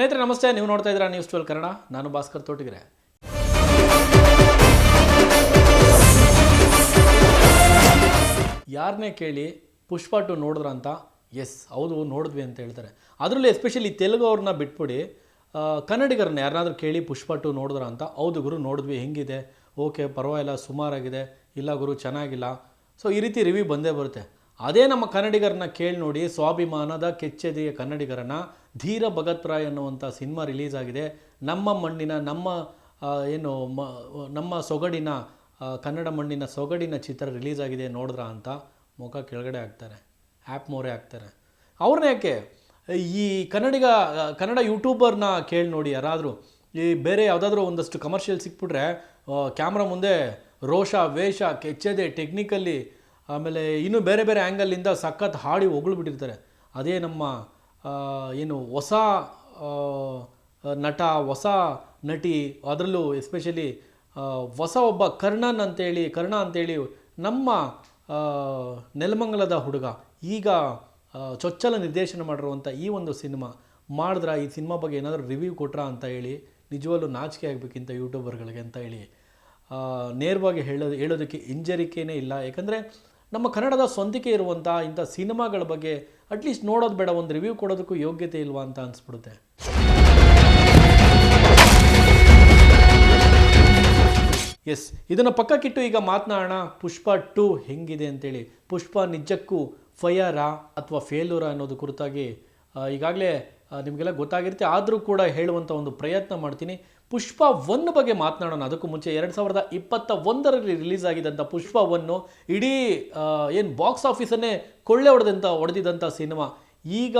ಸ್ನೇಹಿತರೆ, ನಮಸ್ತೆ. ನೀವು ನೋಡ್ತಾ ಇದ್ದೀರಾ ನ್ಯೂಸ್ ಟ್ವೆಲ್ ಕನ್ನಡ. ನಾನು ಭಾಸ್ಕರ್ ತೋಟಗಿರೆ. ಯಾರನ್ನೇ ಕೇಳಿ ಪುಷ್ಪ ಟು ನೋಡಿದ್ರ ಅಂತ ಎಸ್ ಹೌದು, ನೋಡಿದ್ವಿ ಅಂತ ಹೇಳ್ತಾರೆ. ಅದರಲ್ಲೂ ಎಸ್ಪೆಷಲಿ ತೆಲುಗು ಅವ್ರನ್ನ ಬಿಟ್ಬಿಡಿ ಕನ್ನಡಿಗರನ್ನ ಯಾರನ್ನಾದ್ರೂ ಕೇಳಿ ಪುಷ್ಪ ಟು ನೋಡಿದ್ರ ಅಂತ, ಹೌದು ಗುರು, ನೋಡಿದ್ವಿ, ಹೆಂಗಿದೆ? ಓಕೆ, ಪರವಾಗಿಲ್ಲ, ಸುಮಾರಾಗಿದೆ. ಇಲ್ಲ ಗುರು, ಚೆನ್ನಾಗಿಲ್ಲ. ಸೊ ಈ ರೀತಿ ರಿವ್ಯೂ ಬಂದೇ ಬರುತ್ತೆ. ಅದೇ ನಮ್ಮ ಕನ್ನಡಿಗರನ್ನ ಕೇಳಿ ನೋಡಿ ಸ್ವಾಭಿಮಾನದ ಕೆಚ್ಚೆದೆಯ ಕನ್ನಡಿಗರನ್ನ ಧೀರ ಭಗತ್ ರಾಯ್ ಅನ್ನುವಂಥ ಸಿನಿಮಾ ರಿಲೀಸ್ ಆಗಿದೆ. ನಮ್ಮ ಮಣ್ಣಿನ, ನಮ್ಮ ಏನು, ಮ, ನಮ್ಮ ಸೊಗಡಿನ ಕನ್ನಡ ಮಣ್ಣಿನ ಸೊಗಡಿನ ಚಿತ್ರ ರಿಲೀಸ್ ಆಗಿದೆ ನೋಡಿದ್ರ ಅಂತ ಮುಖ ಕೆಳಗಡೆ ಆಗ್ತಾರೆ ಆ್ಯಪ್ ಮೋರೆ ಹಾಕ್ತಾರೆ. ಅವ್ರನ್ನ ಯಾಕೆ? ಈ ಕನ್ನಡಿಗ, ಕನ್ನಡ ಯೂಟ್ಯೂಬರ್ನ ಕೇಳಿ ನೋಡಿ ಯಾರಾದರೂ, ಈ ಬೇರೆ ಯಾವುದಾದ್ರೂ ಒಂದಷ್ಟು ಕಮರ್ಷಿಯಲ್ ಸಿಕ್ಬಿಟ್ರೆ ಕ್ಯಾಮ್ರಾ ಮುಂದೆ ರೋಷ, ವೇಷ, ಕೆಚ್ಚದೆ ಟೆಕ್ನಿಕಲ್ಲಿ ಆಮೇಲೆ ಇನ್ನೂ ಬೇರೆ ಬೇರೆ ಆ್ಯಂಗಲಿಂದ ಸಖತ್ ಹಾಡಿ ಹೊಗಳ್ಬಿಟ್ಟಿರ್ತಾರೆ ಅದೇ ನಮ್ಮ ಏನು ಹೊಸ ನಟ, ಹೊಸ ನಟಿ, ಅದರಲ್ಲೂ ಎಸ್ಪೆಷಲಿ ಹೊಸ ಒಬ್ಬ ಕರ್ಣನ್ ಅಂತೇಳಿ, ಕರ್ಣ ಅಂತೇಳಿ ನಮ್ಮ ನೆಲಮಂಗಲದ ಹುಡುಗ, ಈಗ ಚೊಚ್ಚಲ ನಿರ್ದೇಶನ ಮಾಡಿರುವಂಥ ಈ ಒಂದು ಸಿನಿಮಾ ಮಾಡಿದ್ರ ಈ ಸಿನಿಮಾ ಬಗ್ಗೆ ಏನಾದರೂ ರಿವ್ಯೂ ಕೊಟ್ರಾ ಅಂತ ಹೇಳಿ ನಿಜವಲ್ಲೂ ನಾಚಿಕೆ ಆಗಬೇಕಿಂತ ಯೂಟ್ಯೂಬರ್ಗಳಿಗೆ ಅಂತ ಹೇಳಿ ನೇರವಾಗಿ ಹೇಳೋದು, ಹೇಳೋದಕ್ಕೆ ಹಿಂಜರಿಕೆನೇ ಇಲ್ಲ. ಯಾಕಂದರೆ ನಮ್ಮ ಕನ್ನಡದ ಸ್ವಂತಿಕೆ ಇರುವಂಥ ಇಂಥ ಸಿನಿಮಾಗಳ ಬಗ್ಗೆ ಅಟ್ಲೀಸ್ಟ್ ನೋಡೋದು ಬೇಡ, ಒಂದು ರಿವ್ಯೂ ಕೊಡೋದಕ್ಕೂ ಯೋಗ್ಯತೆ ಇಲ್ವಾ ಅಂತ ಅನಿಸ್ಬಿಡುತ್ತೆ. ಎಸ್ ಇದನ್ನು ಪಕ್ಕಕ್ಕಿಟ್ಟು ಈಗ ಮಾತನಾಡೋಣ. ಪುಷ್ಪ ಟು ಹೆಂಗಿದೆ ಅಂತೇಳಿ. ಪುಷ್ಪ ನಿಜಕ್ಕೂ ಫಯರಾ ಅಥವಾ ಫೇಲೂರಾ ಅನ್ನೋದು ಕುರಿತಾಗಿ ಈಗಾಗಲೇ ನಿಮಗೆಲ್ಲ ಗೊತ್ತಾಗಿರುತ್ತೆ. ಆದರೂ ಕೂಡ ಹೇಳುವಂಥ ಒಂದು ಪ್ರಯತ್ನ ಮಾಡ್ತೀನಿ. ಪುಷ್ಪ ಒನ್ ಬಗ್ಗೆ ಮಾತನಾಡೋಣ. ಅದಕ್ಕೂ ಮುಂಚೆ ಎರಡು ಸಾವಿರದ ಇಪ್ಪತ್ತ ಒಂದರಲ್ಲಿ ರಿಲೀಸ್ ಆಗಿದ್ದಂಥ ಪುಷ್ಪ ಒನ್ನು ಇಡೀ ಏನು ಬಾಕ್ಸ್ ಆಫೀಸನ್ನೇ ಕೊಳ್ಳೆ ಹೊಡೆದಂಥ ಹೊಡೆದಿದ್ದಂಥ ಸಿನಿಮಾ. ಈಗ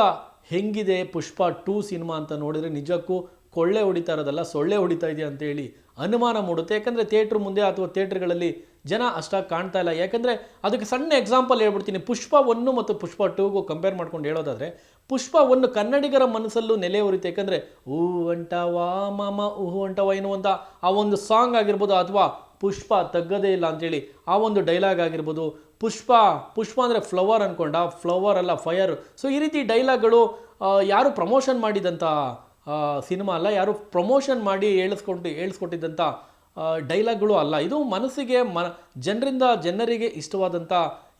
ಹೆಂಗಿದೆ ಪುಷ್ಪ ಟೂ ಸಿನಿಮಾ ಅಂತ ನೋಡಿದರೆ ನಿಜಕ್ಕೂ ಕೊಳ್ಳೆ ಹೊಡಿತಾ ಇರೋದಲ್ಲ, ಸೊಳ್ಳೆ ಹೊಡಿತಾ ಇದೆಯಾ ಅಂತೇಳಿ ಅನುಮಾನ ಮೂಡುತ್ತೆ. ಯಾಕಂದರೆ ಥಿಯೇಟ್ರ್ ಮುಂದೆ ಅಥವಾ ಥಿಯೇಟ್ರ್ಗಳಲ್ಲಿ ಜನ ಅಷ್ಟಾಗಿ ಕಾಣ್ತಾ ಇಲ್ಲ. ಯಾಕಂದರೆ ಅದಕ್ಕೆ ಸಣ್ಣ ಎಕ್ಸಾಂಪಲ್ ಹೇಳ್ಬಿಡ್ತೀನಿ. ಪುಷ್ಪ ಒನ್ನು ಮತ್ತು ಪುಷ್ಪ ಟೂಗೂ ಕಂಪೇರ್ ಮಾಡ್ಕೊಂಡು ಹೇಳೋದಾದರೆ ಪುಷ್ಪ ಒಂದು ಕನ್ನಡಿಗರ ಮನಸ್ಸಲ್ಲೂ ನೆಲೆ ಉರಿತು. ಯಾಕಂದರೆ, ಊ ಅಂಟವಾ ಮಾಮ ಊಹು ಅಂಟವ ಎನ್ನುವಂಥ ಆ ಒಂದು ಸಾಂಗ್ ಆಗಿರ್ಬೋದು ಅಥವಾ ಪುಷ್ಪ ತಗ್ಗದೇ ಇಲ್ಲ ಅಂತೇಳಿ ಆ ಒಂದು ಡೈಲಾಗ್ ಆಗಿರ್ಬೋದು. ಪುಷ್ಪ ಪುಷ್ಪ ಅಂದರೆ ಫ್ಲವರ್ ಅಂದ್ಕೊಂಡ ಫ್ಲವರ್ ಅಲ್ಲ ಫಯರ್ ಸೊ, ಈ ರೀತಿ ಡೈಲಾಗ್ಗಳು ಯಾರು ಪ್ರಮೋಷನ್ ಮಾಡಿದಂಥ ಸಿನಿಮಾ ಅಲ್ಲ, ಯಾರು ಪ್ರಮೋಷನ್ ಮಾಡಿ ಹೇಳಿಸ್ಕೊಂಡು ಹೇಳಿಸ್ಕೊಟ್ಟಿದ್ದಂಥ ಡೈಲಾಗ್ಗಳು ಅಲ್ಲ. ಇದು ಮನಸ್ಸಿಗೆ, ಮ, ಜನರಿಂದ ಜನರಿಗೆ ಇಷ್ಟವಾದಂಥ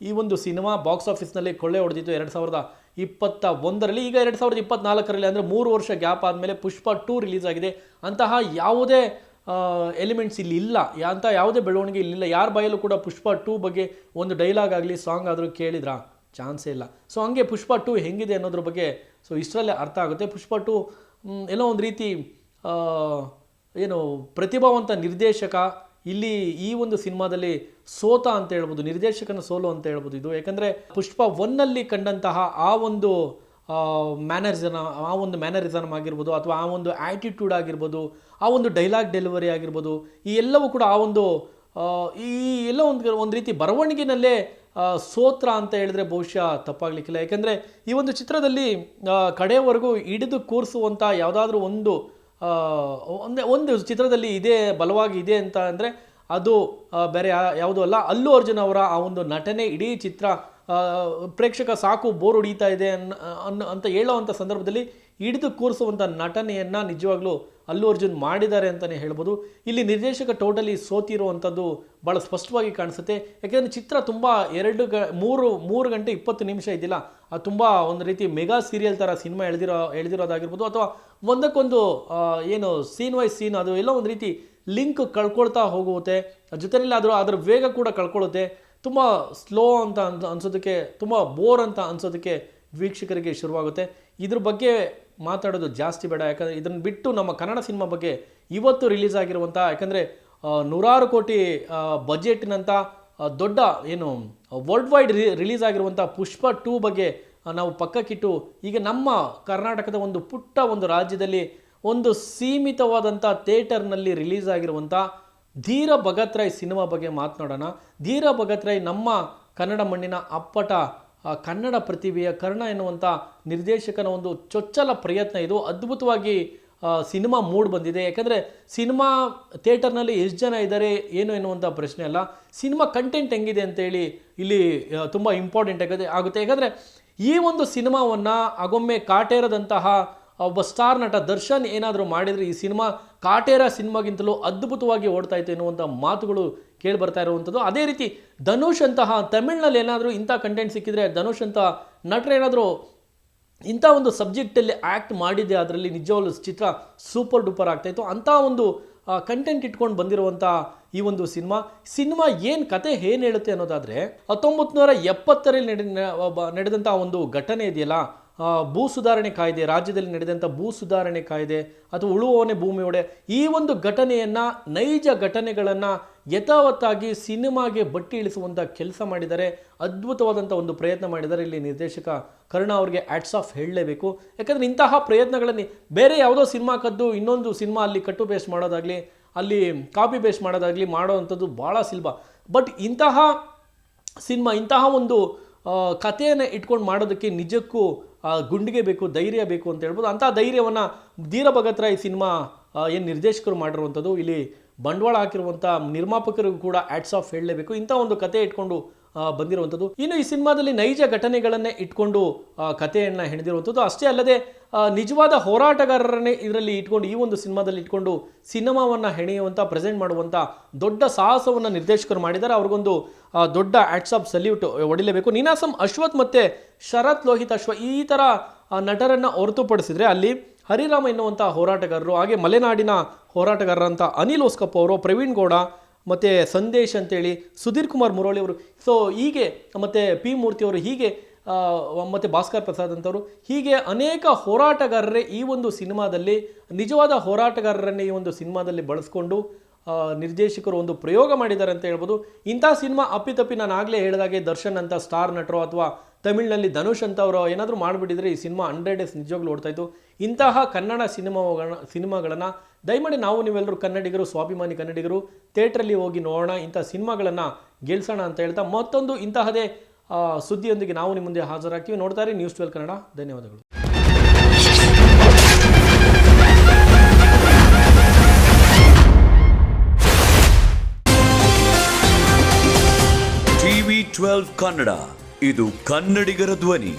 ಈ ಒಂದು ಸಿನಿಮಾ ಬಾಕ್ಸ್ ಆಫೀಸ್ನಲ್ಲಿ ಕೊಳ್ಳೆ ಹೊಡೆದಿತ್ತು. ಎರಡು ಸಾವಿರದ ಇಪ್ಪತ್ತ ಒಂದರಲ್ಲಿ, ಈಗ ಎರಡು ಸಾವಿರದ ಇಪ್ಪತ್ನಾಲ್ಕರಲ್ಲಿ ಅಂದರೆ ಮೂರು ವರ್ಷ ಗ್ಯಾಪ್ ಆದಮೇಲೆ ಪುಷ್ಪ ಟೂ ರಿಲೀಸ್ ಆಗಿದೆ. ಅಂತಹ ಯಾವುದೇ ಎಲಿಮೆಂಟ್ಸ್ ಇಲ್ಲಿ ಇಲ್ಲ. ಅಂತ ಯಾವುದೇ ಬೆಳವಣಿಗೆ ಇಲ್ಲಿಲ್ಲ ಯಾರ ಬಾಯಲ್ಲೂ ಕೂಡ ಪುಷ್ಪ ಟೂ ಬಗ್ಗೆ ಒಂದು ಡೈಲಾಗ್ ಆಗಲಿ ಸಾಂಗ್ ಆದರೂ ಕೇಳಿದ್ರಾ? ಚಾನ್ಸೇ ಇಲ್ಲ. ಸೊ ಹಂಗೆ ಪುಷ್ಪ ಟೂ ಹೆಂಗಿದೆ ಅನ್ನೋದ್ರ ಬಗ್ಗೆ ಸೊ ಇಷ್ಟರಲ್ಲೇ ಅರ್ಥ ಆಗುತ್ತೆ. ಪುಷ್ಪ ಟೂ ಎಲ್ಲೋ ಒಂದು ರೀತಿ ಏನು ಪ್ರತಿಭಾವಂತ ನಿರ್ದೇಶಕ ಇಲ್ಲಿ ಈ ಒಂದು ಸಿನಿಮಾದಲ್ಲಿ ಸೋತ ಅಂತ ಹೇಳ್ಬೋದು, ನಿರ್ದೇಶಕನ ಸೋಲು ಅಂತ ಹೇಳ್ಬೋದು ಇದು. ಯಾಕಂದರೆ ಪುಷ್ಪ ಒನ್ನಲ್ಲಿ ಕಂಡಂತಹ ಆ ಒಂದು ಮ್ಯಾನರಿಸಮ್ ಆ ಒಂದು ಮ್ಯಾನರಿಸಮ್ ಆಗಿರ್ಬೋದು ಅಥವಾ ಆ ಒಂದು ಆ್ಯಟಿಟ್ಯೂಡ್ ಆಗಿರ್ಬೋದು, ಆ ಒಂದು ಡೈಲಾಗ್ ಡೆಲಿವರಿ ಆಗಿರ್ಬೋದು, ಈ ಎಲ್ಲವೂ ಕೂಡ ಆ ಒಂದು ಈ ಎಲ್ಲ ಒಂದು ಒಂದು ರೀತಿ ಬರವಣಿಗೆನಲ್ಲೇ ಸೋತ್ರ ಅಂತ ಹೇಳಿದ್ರೆ ಬಹುಶಃ ತಪ್ಪಾಗಲಿಕ್ಕಿಲ್ಲ. ಯಾಕಂದರೆ ಈ ಒಂದು ಚಿತ್ರದಲ್ಲಿ ಕಡೆಯವರೆಗೂ ಹಿಡಿದು ಕೂರಿಸುವಂಥ ಯಾವುದಾದ್ರೂ ಒಂದು ಒಂದೇ, ಒಂದು ಚಿತ್ರದಲ್ಲಿ ಇದೇ ಬಲವಾಗಿ ಇದೆ ಅಂತ ಅಂದರೆ ಅದು ಬೇರೆ ಯಾವುದೂ ಅಲ್ಲ. ಅಲ್ಲು ಅರ್ಜುನ್ ಅವರ ಆ ಒಂದು ನಟನೆ ಇಡೀ ಚಿತ್ರ ಪ್ರೇಕ್ಷಕ ಸಾಕು ಬೋರ್ ಹೊಡೀತಾ ಇದೆ ಅನ್ನ ಅನ್ನ ಅಂತ ಹೇಳೋವಂಥ ಸಂದರ್ಭದಲ್ಲಿ ಹಿಡಿದು ಕೂರಿಸುವಂಥ ನಟನೆಯನ್ನು ನಿಜವಾಗ್ಲೂ ಅಲ್ಲು ಅರ್ಜುನ್ ಮಾಡಿದ್ದಾರೆ ಅಂತಲೇ ಹೇಳ್ಬೋದು. ಇಲ್ಲಿ ನಿರ್ದೇಶಕ ಟೋಟಲಿ ಸೋತಿರುವಂಥದ್ದು ಭಾಳ ಸ್ಪಷ್ಟವಾಗಿ ಕಾಣಿಸುತ್ತೆ. ಯಾಕೆಂದರೆ ಚಿತ್ರ ತುಂಬ ಎರಡು ಗ, ಮೂರು ಮೂರು ಗಂಟೆ ಇಪ್ಪತ್ತು ನಿಮಿಷ ಇದ್ದಿಲ್ಲ. ಅದು ತುಂಬ ಒಂದು ರೀತಿ ಮೆಗಾ ಸೀರಿಯಲ್ ಥರ ಸಿನಿಮಾ ಎಳೆದಿರೋ, ಎಳೆದಿರೋದಾಗಿರ್ಬೋದು. ಅಥವಾ ಒಂದಕ್ಕೊಂದು ಏನು ಸೀನ್ ವೈಸ್ ಸೀನ್ ಅದು ಎಲ್ಲ ಒಂದು ರೀತಿ ಲಿಂಕ್ ಕಳ್ಕೊಳ್ತಾ ಹೋಗುತ್ತೆ. ಜೊತೆಯಲ್ಲಿ ಅದರ ಅದರ ವೇಗ ಕೂಡ ಕಳ್ಕೊಳ್ಳುತ್ತೆ ತುಂಬ ಸ್ಲೋ ಅಂತ ಅನ್ ಅನ್ಸೋದಕ್ಕೆ, ತುಂಬ ಬೋರ್ ಅಂತ ಅನ್ಸೋದಕ್ಕೆ ವೀಕ್ಷಕರಿಗೆ ಶುರುವಾಗುತ್ತೆ. ಇದ್ರ ಬಗ್ಗೆ ಮಾತಾಡೋದು ಜಾಸ್ತಿ ಬೇಡ. ಯಾಕಂದರೆ ಇದನ್ನು ಬಿಟ್ಟು ನಮ್ಮ ಕನ್ನಡ ಸಿನಿಮಾ ಬಗ್ಗೆ ಇವತ್ತು ರಿಲೀಸ್ ಆಗಿರುವಂಥ ಯಾಕಂದರೆ ನೂರಾರು ಕೋಟಿ ಬಜೆಟ್ನಂಥ ದೊಡ್ಡ ಏನು ವರ್ಲ್ಡ್ ವೈಡ್ ರಿಲೀಸ್ ಆಗಿರುವಂಥ ಪುಷ್ಪ ಟೂ ಬಗ್ಗೆ ನಾವು ಪಕ್ಕಕ್ಕಿಟ್ಟು, ಈಗ ನಮ್ಮ ಕರ್ನಾಟಕದ ಒಂದು ಪುಟ್ಟ ಒಂದು ರಾಜ್ಯದಲ್ಲಿ ಒಂದು ಸೀಮಿತವಾದಂಥ ಥಿಯೇಟರ್ನಲ್ಲಿ ರಿಲೀಸ್ ಆಗಿರುವಂಥ ಧೀರ ಭಗತ್ ರಾಯ್ ಸಿನಿಮಾ ಬಗ್ಗೆ ಮಾತನಾಡೋಣ. ಧೀರ ಭಗತ್ ರಾಯ್ ನಮ್ಮ ಕನ್ನಡ ಮಣ್ಣಿನ ಅಪ್ಪಟ ಕನ್ನಡ ಪ್ರತಿಭೆಯ ಕರ್ಣ ಎನ್ನುವಂಥ ನಿರ್ದೇಶಕನ ಒಂದು ಚೊಚ್ಚಲ ಪ್ರಯತ್ನ ಇದು. ಅದ್ಭುತವಾಗಿ ಸಿನಿಮಾ ಮೂಡ್ ಬಂದಿದೆ. ಯಾಕಂದರೆ ಸಿನಿಮಾ ಥಿಯೇಟರ್ನಲ್ಲಿ ಎಷ್ಟು ಜನ ಇದ್ದಾರೆ ಏನು ಎನ್ನುವಂಥ ಪ್ರಶ್ನೆ ಅಲ್ಲ. ಸಿನಿಮಾ ಕಂಟೆಂಟ್ ಹೆಂಗಿದೆ ಅಂತೇಳಿ ಇಲ್ಲಿ ತುಂಬ ಇಂಪಾರ್ಟೆಂಟ್ ಆಗುತ್ತೆ ಆಗುತ್ತೆ. ಯಾಕಂದರೆ ಈ ಒಂದು ಸಿನಿಮಾವನ್ನು ಆಗೊಮ್ಮೆ ಕಾಟೇರದಂತಹ ಒಬ್ಬ ಸ್ಟಾರ್ ನಟ ದರ್ಶನ್ ಏನಾದರೂ ಮಾಡಿದರೆ ಈ ಸಿನಿಮಾ ಕಾಟೇರ ಸಿನಿಮಾಗಿಂತಲೂ ಅದ್ಭುತವಾಗಿ ಓಡ್ತಾ ಇತ್ತು ಎನ್ನುವಂಥ ಮಾತುಗಳು ಕೇಳಿ ಬರ್ತಾ ಇರುವಂಥದ್ದು. ಅದೇ ರೀತಿ ಧನುಷ್ ಅಂತಹ ತಮಿಳ್ನಲ್ಲಿ ಏನಾದರೂ ಇಂಥ ಕಂಟೆಂಟ್ ಸಿಕ್ಕಿದ್ರೆ ಧನುಷ್ ಅಂತ ನಟರು ಏನಾದರೂ ಇಂಥ ಒಂದು ಸಬ್ಜೆಕ್ಟಲ್ಲಿ ಆ್ಯಕ್ಟ್ ಮಾಡಿದೆ, ಅದರಲ್ಲಿ ನಿಜವಾಗ್ಲೂ ಚಿತ್ರ ಸೂಪರ್ ಡೂಪರ್ ಆಗ್ತಾಯಿತ್ತು. ಅಂಥ ಒಂದು ಕಂಟೆಂಟ್ ಇಟ್ಕೊಂಡು ಬಂದಿರುವಂಥ ಈ ಒಂದು ಸಿನಿಮಾ. ಸಿನಿಮಾ ಏನು ಕತೆ ಏನು ಹೇಳುತ್ತೆ ಅನ್ನೋದಾದರೆ ಹತ್ತೊಂಬತ್ತು ನೂರ ಎಪ್ಪತ್ತರಲ್ಲಿ ನಡೆದ, ನಡೆದಂಥ ಒಂದು ಘಟನೆ ಇದೆಯಲ್ಲ ಭೂ ಸುಧಾರಣೆ ಕಾಯ್ದೆ, ರಾಜ್ಯದಲ್ಲಿ ನಡೆದಂಥ ಭೂ ಸುಧಾರಣೆ ಕಾಯ್ದೆ ಅಥವಾ ಉಳುವವನೇ ಭೂಮಿ ಒಡೆ ಈ ಒಂದು ಘಟನೆಯನ್ನು, ನೈಜ ಘಟನೆಗಳನ್ನು ಯಥಾವತ್ತಾಗಿ ಸಿನಿಮಾಗೆ ಬಟ್ಟಿ ಇಳಿಸುವಂಥ ಕೆಲಸ ಮಾಡಿದರೆ ಅದ್ಭುತವಾದಂಥ ಒಂದು ಪ್ರಯತ್ನ ಮಾಡಿದ್ದಾರೆ ಇಲ್ಲಿ ನಿರ್ದೇಶಕ ಕರ್ಣ ಅವರಿಗೆ ಆ್ಯಟ್ಸ್ ಆಫ್ ಹೇಳಲೇಬೇಕು. ಯಾಕಂದರೆ ಇಂತಹ ಪ್ರಯತ್ನಗಳಲ್ಲಿ ಬೇರೆ ಯಾವುದೋ ಸಿನಿಮಾ ಕದ್ದು ಇನ್ನೊಂದು ಸಿನಿಮಾ ಅಲ್ಲಿ ಕಟ್ಟು ಬೇಸ್ ಮಾಡೋದಾಗಲಿ, ಅಲ್ಲಿ ಕಾಪಿ ಬೇಸ್ ಮಾಡೋದಾಗಲಿ ಮಾಡೋವಂಥದ್ದು ಭಾಳ ಸುಲಭ. ಬಟ್ ಇಂತಹ ಸಿನಿಮಾ, ಇಂತಹ ಒಂದು ಕಥೆಯನ್ನು ಇಟ್ಕೊಂಡು ಮಾಡೋದಕ್ಕೆ ನಿಜಕ್ಕೂ ಗುಂಡಿಗೆ ಬೇಕು, ಧೈರ್ಯ ಬೇಕು ಅಂತ ಹೇಳ್ಬೋದು. ಅಂಥ ಧೈರ್ಯವನ್ನು ಧೀರ ಭಗತ್ ರಾಯ್ ಸಿನಿಮಾ ಏನು ನಿರ್ದೇಶಕರು ಮಾಡಿರುವಂಥದ್ದು, ಇಲ್ಲಿ ಬಂಡವಾಳ ಹಾಕಿರುವಂಥ ನಿರ್ಮಾಪಕರಿಗೂ ಕೂಡ ಆ್ಯಡ್ಸ್ ಆಫ್ ಹೇಳಲೇಬೇಕು. ಇಂಥ ಒಂದು ಕತೆ ಇಟ್ಕೊಂಡು ಬಂದಿರುವಂಥದ್ದು. ಇನ್ನು ಈ ಸಿನಿಮಾದಲ್ಲಿ ನೈಜ ಘಟನೆಗಳನ್ನೇ ಇಟ್ಕೊಂಡು ಕಥೆಯನ್ನು ಹೆಣೆದಿರುವಂಥದ್ದು. ಅಷ್ಟೇ ಅಲ್ಲದೆ ನಿಜವಾದ ಹೋರಾಟಗಾರರನ್ನೇ ಇದರಲ್ಲಿ ಇಟ್ಕೊಂಡು, ಈ ಒಂದು ಸಿನಿಮಾದಲ್ಲಿ ಇಟ್ಕೊಂಡು ಸಿನಿಮಾವನ್ನು ಹೆಣೆಯುವಂಥ ಪ್ರೆಸೆಂಟ್ ಮಾಡುವಂಥ ದೊಡ್ಡ ಸಾಹಸವನ್ನು ನಿರ್ದೇಶಕರು ಮಾಡಿದ್ದಾರೆ. ಅವ್ರಿಗೊಂದು ದೊಡ್ಡ ಆ್ಯಟ್ಸ್ ಆಫ್ ಸಲ್ಯೂಟ್ ಹೊಡಿಲೇಬೇಕು ನೀನಾಸಂ ಅಶ್ವಥ್ ಮತ್ತು ಶರತ್ ಲೋಹಿತ್ ಅಶ್ವ ಈ ಥರ ನಟರನ್ನು ಹೊರತುಪಡಿಸಿದರೆ ಅಲ್ಲಿ ಹರಿರಾಮ ಎನ್ನುವಂಥ ಹೋರಾಟಗಾರರು, ಹಾಗೆ ಮಲೆನಾಡಿನ ಹೋರಾಟಗಾರರಂಥ ಅನಿಲ್ ಓಸ್ಕಪ್ಪ ಅವರು, ಪ್ರವೀಣ್ ಗೌಡ ಮತ್ತು ಸಂದೇಶ್ ಅಂತೇಳಿ ಸುಧೀರ್ ಕುಮಾರ್ ಮುರಳಿ ಅವರು. ಸೊ ಹೀಗೆ ಮತ್ತು ಪಿ ಮೂರ್ತಿ ಅವರು ಹೀಗೆ ಮತ್ತು ಭಾಸ್ಕರ್ ಪ್ರಸಾದ್ ಅಂತವರು ಹೀಗೆ ಅನೇಕ ಹೋರಾಟಗಾರರೇ ಈ ಒಂದು ಸಿನಿಮಾದಲ್ಲಿ, ನಿಜವಾದ ಹೋರಾಟಗಾರರನ್ನೇ ಈ ಒಂದು ಸಿನಿಮಾದಲ್ಲಿ ಬಳಸ್ಕೊಂಡು ನಿರ್ದೇಶಕರು ಒಂದು ಪ್ರಯೋಗ ಮಾಡಿದ್ದಾರೆ ಅಂತ ಹೇಳ್ಬೋದು. ಇಂಥ ಸಿನಿಮಾ ಅಪ್ಪಿತಪ್ಪಿ ನಾನು ಆಗಲೇ ಹೇಳಿದಾಗೆ ದರ್ಶನ್ ಅಂತ ಸ್ಟಾರ್ ನಟರು ಅಥವಾ ತಮಿಳಿನಲ್ಲಿ ಧನುಷ್ ಅಂತ ಅವರು ಏನಾದರೂ ಮಾಡಿಬಿಟ್ಟಿದ್ರೆ ಈ ಸಿನಿಮಾ ಹಂಡ್ರೆಡ್ ಡೇಸ್ ನಿಜವಾಗ್ಲೂ ಓಡ್ತಾಯಿತ್ತು ಇಂತಹ ಕನ್ನಡ ಸಿನಿಮಾಗಳ ಸಿನಿಮಾಗಳನ್ನು, ದಯಮಾಡಿ ನಾವು ನೀವೆಲ್ಲರೂ ಕನ್ನಡಿಗರು, ಸ್ವಾಭಿಮಾನಿ ಕನ್ನಡಿಗರು, ಥಿಯೇಟ್ರಲ್ಲಿ ಹೋಗಿ ನೋಡೋಣ, ಇಂಥ ಸಿನಿಮಾಗಳನ್ನು ಗೆಲ್ಸೋಣ ಅಂತ ಹೇಳ್ತಾ ಮತ್ತೊಂದು ಇಂತಹದೇ ಸುದ್ದಿಯೊಂದಿಗೆ ನಾವು ನಿಮ್ಮ ಮುಂದೆ ಹಾಜರಾಗ್ತೀವಿ. ನೋಡ್ತಾರೆ ನ್ಯೂಸ್ ಟ್ವೆಲ್ ಕನ್ನಡ. ಧನ್ಯವಾದಗಳು. TV twelve Kannada. ಇದು ಕನ್ನಡಿಗರ ಧ್ವನಿ.